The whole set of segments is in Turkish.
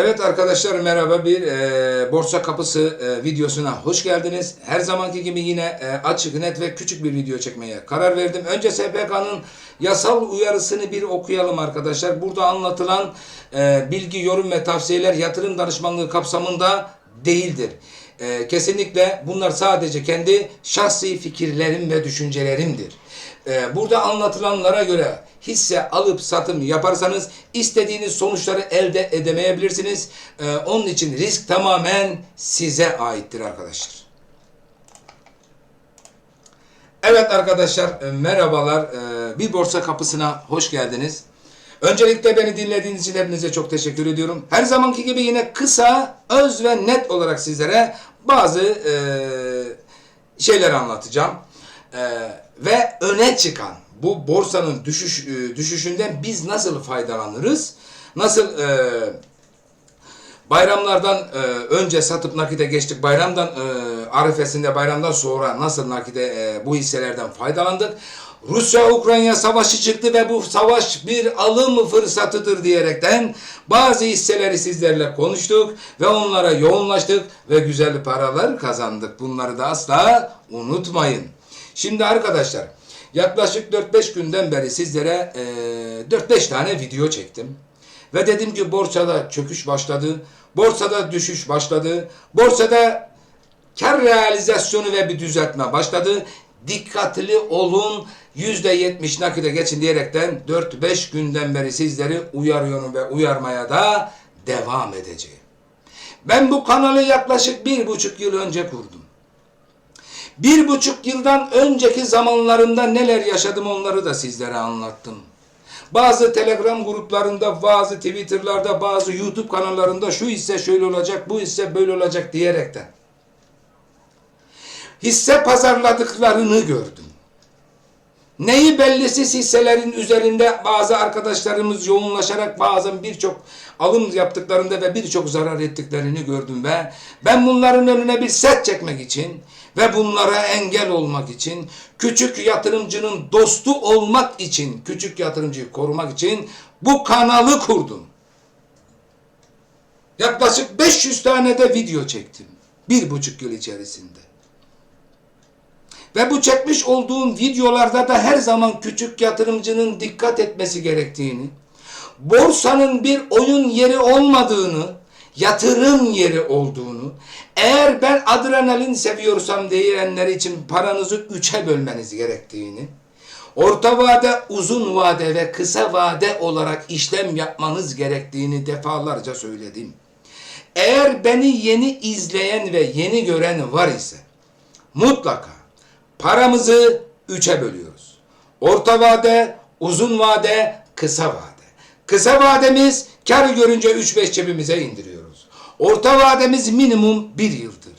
Evet arkadaşlar merhaba bir e, borsa kapısı e, videosuna hoş geldiniz. Her zamanki gibi yine e, açık, net ve küçük bir video çekmeye karar verdim. Önce SPK'nın yasal uyarısını bir okuyalım arkadaşlar. Burada anlatılan e, bilgi, yorum ve tavsiyeler yatırım danışmanlığı kapsamında değildir. E, kesinlikle bunlar sadece kendi şahsi fikirlerim ve düşüncelerimdir. Ee, Burada anlatılanlara göre hisse alıp satım yaparsanız istediğiniz sonuçları elde edemeyebilirsiniz. Ee, Onun için risk tamamen size aittir arkadaşlar. Evet arkadaşlar e, merhabalar. Bir borsa kapısına hoş geldiniz. Öncelikle beni dinlediğiniz için hepinize çok teşekkür ediyorum. Her zamanki gibi yine kısa, öz ve net olarak sizlere bazı e, şeyler anlatacağım. E, ve öne çıkan bu borsanın düşüş e, düşüşünden biz nasıl faydalanırız? Nasıl e, Bayramlardan e, önce satıp nakite geçtik. Bayramdan e, arifesinde bayramdan sonra nasıl nakite e, bu hisselerden faydalandık. Rusya-Ukrayna savaşı çıktı ve bu savaş bir alım fırsatıdır diyerekten bazı hisseleri sizlerle konuştuk ve onlara yoğunlaştık ve güzel paralar kazandık. Bunları da asla unutmayın. Şimdi arkadaşlar yaklaşık 4-5 günden beri sizlere e, 4-5 tane video çektim. Ve dedim ki borsada çöküş başladı. Borsada düşüş başladı. Borsada kar realizasyonu ve bir düzeltme başladı. Dikkatli olun. %70 nakite geçin diyerekten 4-5 günden beri sizleri uyarıyorum ve uyarmaya da devam edeceğim. Ben bu kanalı yaklaşık bir buçuk yıl önce kurdum. Bir buçuk yıldan önceki zamanlarında neler yaşadım onları da sizlere anlattım. Bazı Telegram gruplarında, bazı Twitter'larda, bazı YouTube kanallarında şu hisse şöyle olacak, bu hisse böyle olacak diyerekten. Hisse pazarladıklarını gördüm. Neyi bellisiz hisselerin üzerinde bazı arkadaşlarımız yoğunlaşarak bazen birçok alım yaptıklarında ve birçok zarar ettiklerini gördüm ve ben bunların önüne bir set çekmek için ve bunlara engel olmak için küçük yatırımcının dostu olmak için küçük yatırımcıyı korumak için bu kanalı kurdum. Yaklaşık 500 tane de video çektim. Bir buçuk yıl içerisinde. Ve bu çekmiş olduğum videolarda da her zaman küçük yatırımcının dikkat etmesi gerektiğini, borsanın bir oyun yeri olmadığını, yatırım yeri olduğunu, eğer ben adrenalin seviyorsam diyenler için paranızı üçe bölmeniz gerektiğini, orta vade, uzun vade ve kısa vade olarak işlem yapmanız gerektiğini defalarca söyledim. Eğer beni yeni izleyen ve yeni gören var ise mutlaka paramızı üçe bölüyoruz. Orta vade, uzun vade, kısa vade. Kısa vademiz kar görünce 3-5 cebimize indiriyoruz. Orta vademiz minimum 1 yıldır.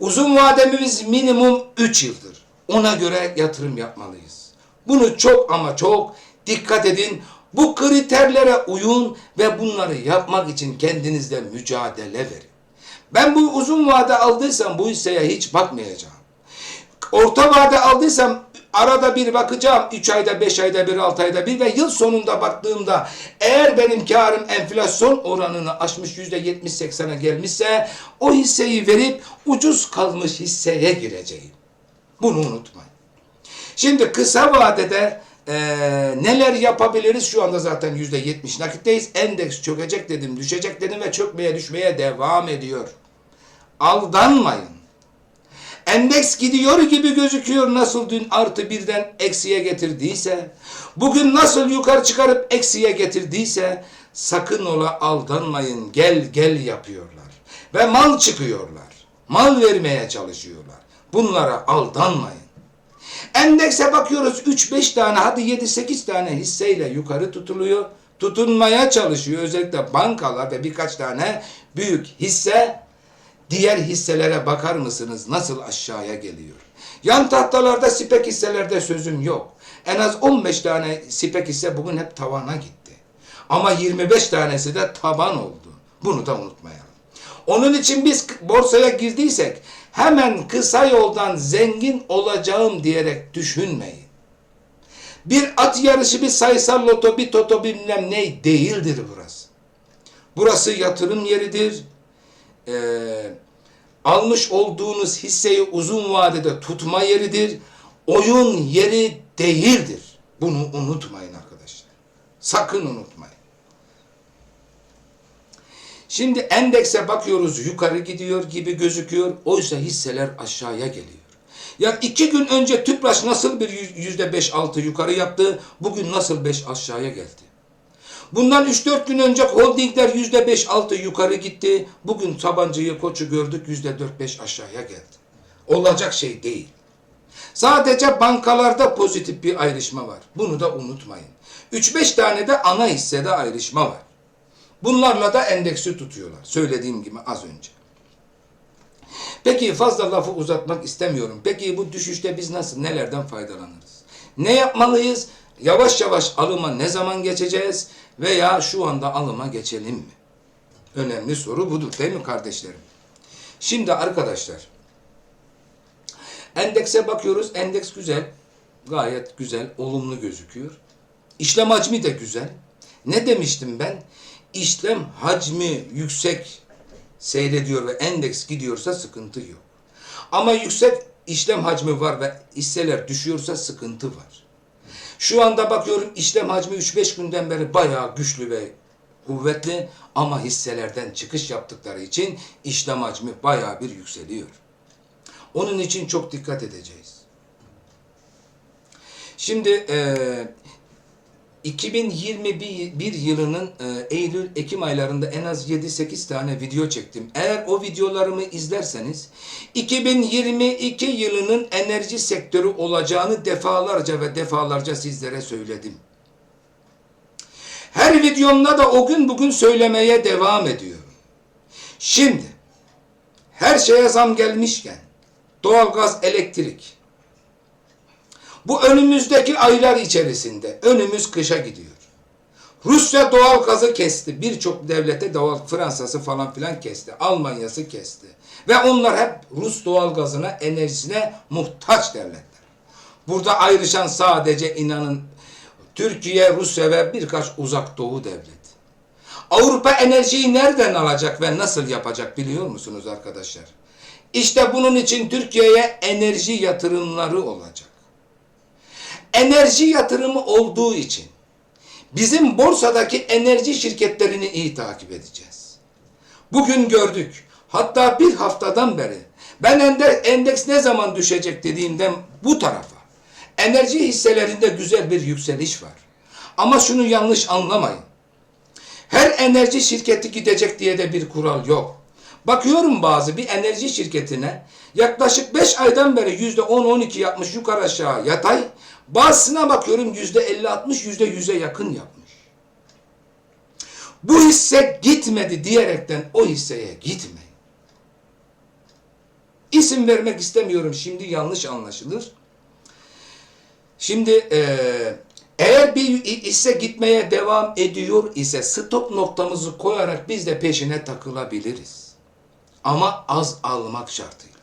Uzun vademiz minimum 3 yıldır. Ona göre yatırım yapmalıyız. Bunu çok ama çok dikkat edin. Bu kriterlere uyun ve bunları yapmak için kendinizle mücadele verin. Ben bu uzun vade aldıysam bu hisseye hiç bakmayacağım. Orta vade aldıysam arada bir bakacağım. 3 ayda, 5 ayda bir, 6 ayda bir ve yıl sonunda baktığımda eğer benim karım enflasyon oranını aşmış %70-80'e gelmişse o hisseyi verip ucuz kalmış hisseye gireceğim. Bunu unutmayın. Şimdi kısa vadede eee, neler yapabiliriz? Şu anda zaten yüzde yetmiş nakitteyiz. Endeks çökecek dedim, düşecek dedim ve çökmeye düşmeye devam ediyor. Aldanmayın. Endeks gidiyor gibi gözüküyor nasıl dün artı birden eksiye getirdiyse, bugün nasıl yukarı çıkarıp eksiye getirdiyse, sakın ola aldanmayın, gel gel yapıyorlar. Ve mal çıkıyorlar, mal vermeye çalışıyorlar. Bunlara aldanmayın. Endekse bakıyoruz 3-5 tane hadi 7-8 tane hisseyle yukarı tutuluyor. Tutunmaya çalışıyor. Özellikle bankalar ve birkaç tane büyük hisse diğer hisselere bakar mısınız nasıl aşağıya geliyor? Yan tahtalarda spek hisselerde sözüm yok. En az 15 tane spek hisse bugün hep tavana gitti. Ama 25 tanesi de taban oldu. Bunu da unutmayalım. Onun için biz borsaya girdiysek hemen kısa yoldan zengin olacağım diyerek düşünmeyin. Bir at yarışı, bir sayısal loto, bir toto bilmem ne değildir burası. Burası yatırım yeridir. Ee, almış olduğunuz hisseyi uzun vadede tutma yeridir. Oyun yeri değildir. Bunu unutmayın arkadaşlar. Sakın unutmayın. Şimdi endekse bakıyoruz yukarı gidiyor gibi gözüküyor. Oysa hisseler aşağıya geliyor. Ya iki gün önce Tüpraş nasıl bir yüzde beş altı yukarı yaptı, bugün nasıl beş aşağıya geldi. Bundan 3-4 gün önce holdingler yüzde 5-6 yukarı gitti. Bugün Sabancı'yı, Koç'u gördük yüzde 4-5 aşağıya geldi. Olacak şey değil. Sadece bankalarda pozitif bir ayrışma var. Bunu da unutmayın. 3-5 tane de ana hissede ayrışma var. Bunlarla da endeksi tutuyorlar. Söylediğim gibi az önce. Peki fazla lafı uzatmak istemiyorum. Peki bu düşüşte biz nasıl, nelerden faydalanırız? Ne yapmalıyız? Yavaş yavaş alıma ne zaman geçeceğiz? Veya şu anda alıma geçelim mi? Önemli soru budur değil mi kardeşlerim? Şimdi arkadaşlar, endekse bakıyoruz. Endeks güzel, gayet güzel, olumlu gözüküyor. İşlem hacmi de güzel. Ne demiştim ben? İşlem hacmi yüksek seyrediyor ve endeks gidiyorsa sıkıntı yok. Ama yüksek işlem hacmi var ve hisseler düşüyorsa sıkıntı var. Şu anda bakıyorum işlem hacmi 3-5 günden beri bayağı güçlü ve kuvvetli ama hisselerden çıkış yaptıkları için işlem hacmi bayağı bir yükseliyor. Onun için çok dikkat edeceğiz. Şimdi eee 2021 yılının e, Eylül-Ekim aylarında en az 7-8 tane video çektim. Eğer o videolarımı izlerseniz 2022 yılının enerji sektörü olacağını defalarca ve defalarca sizlere söyledim. Her videomda da o gün bugün söylemeye devam ediyorum. Şimdi her şeye zam gelmişken doğalgaz, elektrik, bu önümüzdeki aylar içerisinde önümüz kışa gidiyor. Rusya doğal gazı kesti. Birçok devlete doğal Fransa'sı falan filan kesti. Almanya'sı kesti. Ve onlar hep Rus doğal gazına, enerjisine muhtaç devletler. Burada ayrışan sadece inanın Türkiye, Rusya ve birkaç uzak doğu devlet. Avrupa enerjiyi nereden alacak ve nasıl yapacak biliyor musunuz arkadaşlar? İşte bunun için Türkiye'ye enerji yatırımları olacak enerji yatırımı olduğu için bizim borsadaki enerji şirketlerini iyi takip edeceğiz. Bugün gördük. Hatta bir haftadan beri ben endeks ne zaman düşecek dediğimden bu tarafa enerji hisselerinde güzel bir yükseliş var. Ama şunu yanlış anlamayın. Her enerji şirketi gidecek diye de bir kural yok. Bakıyorum bazı bir enerji şirketine yaklaşık 5 aydan beri %10-12 yapmış yukarı aşağı yatay. Bazısına bakıyorum %50-60 %100'e yakın yapmış. Bu hisse gitmedi diyerekten o hisseye gitmeyin. İsim vermek istemiyorum şimdi yanlış anlaşılır. Şimdi eee eğer bir hisse gitmeye devam ediyor ise stop noktamızı koyarak biz de peşine takılabiliriz. Ama az almak şartıyla.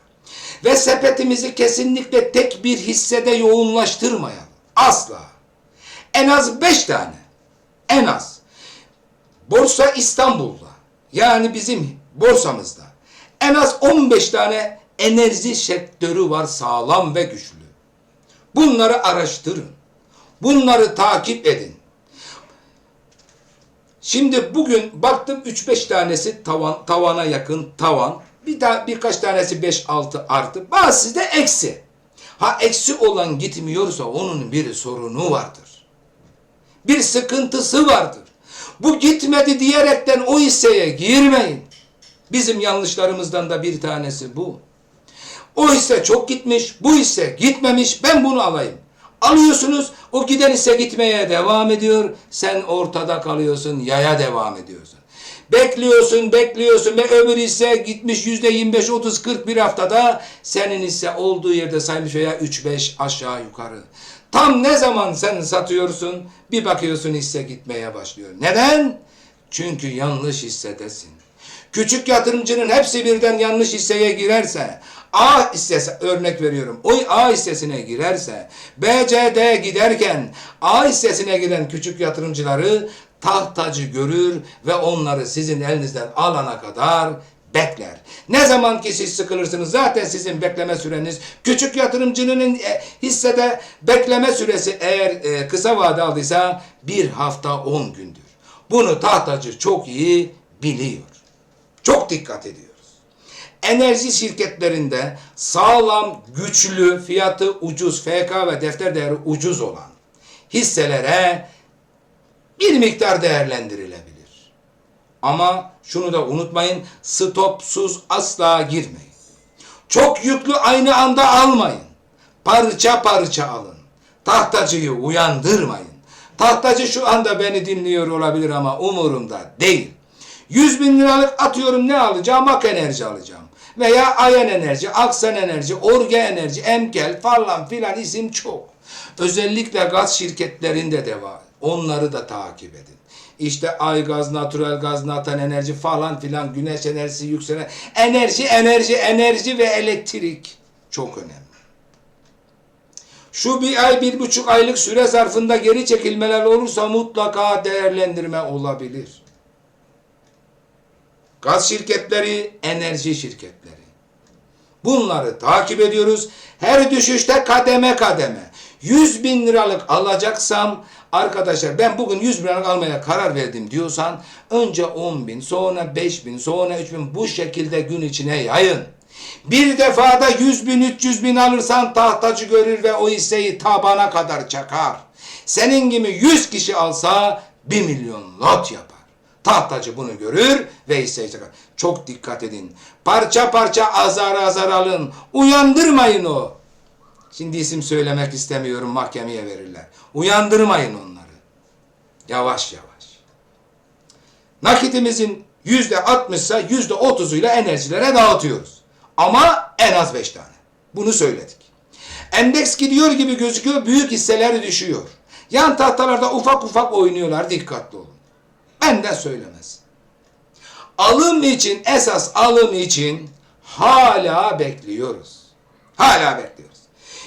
Ve sepetimizi kesinlikle tek bir hissede yoğunlaştırmayalım. Asla. En az beş tane. En az. Borsa İstanbul'da. Yani bizim borsamızda. En az 15 tane enerji sektörü var sağlam ve güçlü. Bunları araştırın. Bunları takip edin. Şimdi bugün baktım 3-5 tanesi tavan tavana yakın tavan. Bir daha birkaç tanesi 5-6 artı. Bazısı da eksi. Ha eksi olan gitmiyorsa onun bir sorunu vardır. Bir sıkıntısı vardır. Bu gitmedi diyerekten o hisseye girmeyin. Bizim yanlışlarımızdan da bir tanesi bu. O hisse çok gitmiş, bu hisse gitmemiş, ben bunu alayım. Alıyorsunuz, o giden hisse gitmeye devam ediyor, sen ortada kalıyorsun, yaya devam ediyorsun. Bekliyorsun, bekliyorsun ve öbür hisse gitmiş yüzde 25, 30, 40 bir haftada senin hisse olduğu yerde saymış veya 3, 5 aşağı yukarı. Tam ne zaman sen satıyorsun bir bakıyorsun hisse gitmeye başlıyor. Neden? Çünkü yanlış hissedesin. Küçük yatırımcının hepsi birden yanlış hisseye girerse, A hissesi örnek veriyorum. O A hissesine girerse, B, C, D giderken A hissesine giren küçük yatırımcıları tahtacı görür ve onları sizin elinizden alana kadar bekler. Ne zaman ki siz sıkılırsınız zaten sizin bekleme süreniz küçük yatırımcının e, hissede bekleme süresi eğer e, kısa vade aldıysa bir hafta 10 gündür. Bunu tahtacı çok iyi biliyor. Çok dikkat ediyoruz. Enerji şirketlerinde sağlam, güçlü, fiyatı ucuz, FK ve defter değeri ucuz olan hisselere bir miktar değerlendirilebilir. Ama şunu da unutmayın, stopsuz asla girmeyin. Çok yüklü aynı anda almayın. Parça parça alın. Tahtacıyı uyandırmayın. Tahtacı şu anda beni dinliyor olabilir ama umurumda değil. 100 bin liralık atıyorum ne alacağım? Ak enerji alacağım. Veya Ayen enerji, Aksan enerji, Orge enerji, Emkel falan filan isim çok. Özellikle gaz şirketlerinde de var. Onları da takip edin. İşte ay gaz, natural gaz, natan enerji falan filan, güneş enerjisi, yükselen enerji, enerji, enerji ve elektrik çok önemli. Şu bir ay, bir buçuk aylık süre zarfında geri çekilmeler olursa mutlaka değerlendirme olabilir. Gaz şirketleri, enerji şirketleri. Bunları takip ediyoruz. Her düşüşte kademe kademe. 100 bin liralık alacaksam arkadaşlar ben bugün 100 bin liralık almaya karar verdim diyorsan önce 10 bin sonra 5 bin sonra 3 bin bu şekilde gün içine yayın. Bir defada 100 bin 300 bin alırsan tahtacı görür ve o hisseyi tabana kadar çakar. Senin gibi 100 kişi alsa 1 milyon lot yapar. Tahtacı bunu görür ve çakar. Çok dikkat edin. Parça parça azar azar alın. Uyandırmayın o. Şimdi isim söylemek istemiyorum mahkemeye verirler. Uyandırmayın onları. Yavaş yavaş. Nakitimizin yüzde altmışsa yüzde otuzuyla enerjilere dağıtıyoruz. Ama en az beş tane. Bunu söyledik. Endeks gidiyor gibi gözüküyor, büyük hisseler düşüyor. Yan tahtalarda ufak ufak oynuyorlar, dikkatli olun. Benden söylemez. Alım için, esas alım için hala bekliyoruz. Hala bekliyoruz.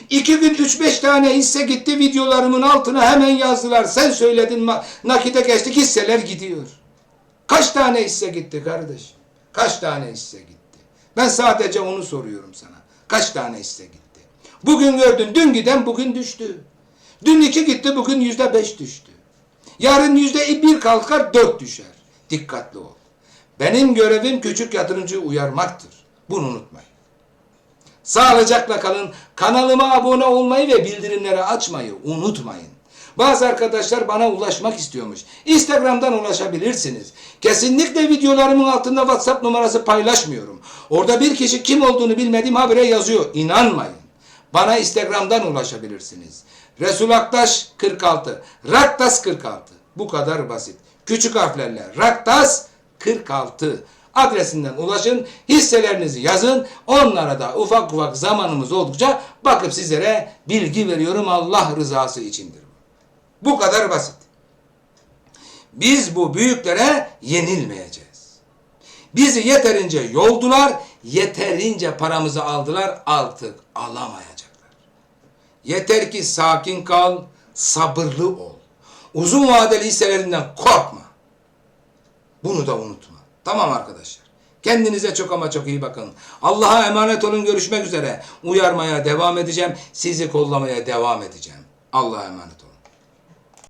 İki gün üç beş tane hisse gitti videolarımın altına hemen yazdılar. Sen söyledin nakite geçtik hisseler gidiyor. Kaç tane hisse gitti kardeş? Kaç tane hisse gitti? Ben sadece onu soruyorum sana. Kaç tane hisse gitti? Bugün gördün dün giden bugün düştü. Dün iki gitti bugün yüzde beş düştü. Yarın yüzde bir kalkar dört düşer. Dikkatli ol. Benim görevim küçük yatırımcıyı uyarmaktır. Bunu unutmayın. Sağlıcakla kalın. Kanalıma abone olmayı ve bildirimleri açmayı unutmayın. Bazı arkadaşlar bana ulaşmak istiyormuş. Instagram'dan ulaşabilirsiniz. Kesinlikle videolarımın altında WhatsApp numarası paylaşmıyorum. Orada bir kişi kim olduğunu bilmediğim habire yazıyor. İnanmayın. Bana Instagram'dan ulaşabilirsiniz. Resul Aktaş 46. Raktas 46. Bu kadar basit. Küçük harflerle Raktas 46 adresinden ulaşın, hisselerinizi yazın. Onlara da ufak ufak zamanımız oldukça bakıp sizlere bilgi veriyorum Allah rızası içindir. bu. Kadar basit. Biz bu büyüklere yenilmeyeceğiz. Bizi yeterince yoldular, yeterince paramızı aldılar, artık alamayacaklar. Yeter ki sakin kal, sabırlı ol. Uzun vadeli hisselerinden korkma. Bunu da unutma. Tamam arkadaşlar. Kendinize çok ama çok iyi bakın. Allah'a emanet olun. Görüşmek üzere. Uyarmaya devam edeceğim. Sizi kollamaya devam edeceğim. Allah'a emanet olun.